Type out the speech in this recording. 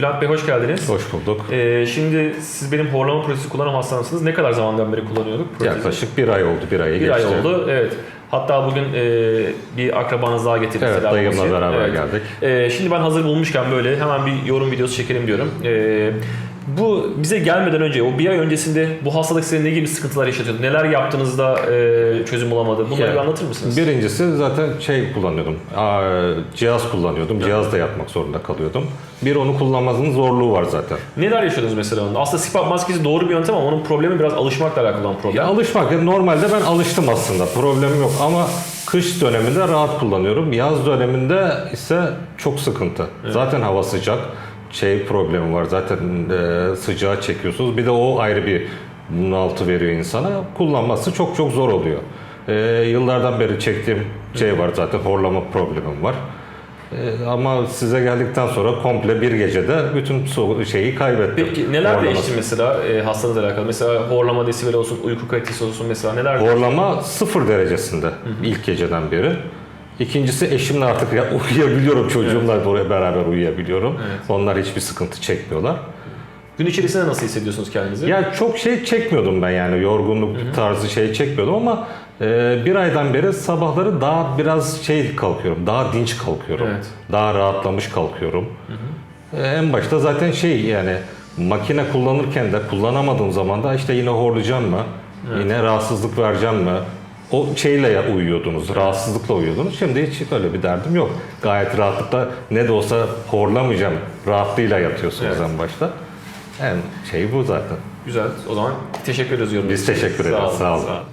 Bülent Bey hoş geldiniz. Hoş bulduk. Ee, şimdi siz benim horlama protezi kullanan hastamsınız. Ne kadar zamandan beri kullanıyorduk protezi? Yaklaşık bir ay oldu, bir ayı bir geçti. ay oldu. Evet. Hatta bugün e, bir akrabanız daha getirdi. Evet, dayımla beraber Evet. geldik. Ee, şimdi ben hazır bulmuşken böyle hemen bir yorum videosu çekelim diyorum. Ee, bu bize gelmeden önce, o bir ay öncesinde bu hastalık size ne gibi sıkıntılar yaşatıyordu? Neler yaptığınızda e, çözüm bulamadı? Bunları Yani bir anlatır mısınız? Birincisi zaten şey kullanıyordum, aa, cihaz kullanıyordum, cihazda yatmak zorunda kalıyordum. Bir onu kullanmanın zorluğu var zaten. Neler yaşıyordunuz mesela onda? Aslında CPAP maskesi doğru bir yöntem ama onun problemi biraz alışmakla alakalı olan problem. Ya alışmak, yani normalde ben alıştım aslında, problem yok ama kış döneminde rahat kullanıyorum. Yaz döneminde ise çok sıkıntı. Zaten hava sıcak, şey problemi var zaten e, sıcağı çekiyorsunuz. Bir de o ayrı bir bunaltı veriyor insana. Kullanması çok çok zor oluyor. E, yıllardan beri çektiğim şey var zaten horlama problemim var. E, ama size geldikten sonra komple bir gecede bütün so- şeyi kaybettim. Peki neler Horlaması. değişti mesela e, hastanızla alakalı? Mesela horlama desibeli olsun, uyku kalitesi olsun mesela neler değişti? Horlama sıfır derecesinde ilk geceden beri. İkincisi eşimle artık ya- uyuyabiliyorum. Çocuğumla buraya beraber uyuyabiliyorum. Evet. Onlar hiçbir sıkıntı çekmiyorlar. Gün içerisinde nasıl hissediyorsunuz kendinizi? Ya çok şey çekmiyordum ben yani yorgunluk tarzı şey çekmiyordum ama e, bir aydan beri sabahları daha biraz şey kalkıyorum. Daha dinç kalkıyorum. Evet. Daha rahatlamış kalkıyorum. E, en başta zaten şey yani makine kullanırken de kullanamadığım zaman da işte yine horlayacağım mı? Yine rahatsızlık vereceğim mi? O şeyle uyuyordunuz, rahatsızlıkla uyuyordunuz. Şimdi hiç öyle bir derdim yok. Gayet rahatlıkla ne de olsa horlamayacağım rahatlığıyla yatıyorsunuz Evet. en başta. En şey bu zaten. Güzel. O zaman teşekkür ediyoruz Biz teşekkür ederiz. Sağ olun. Sağ olun.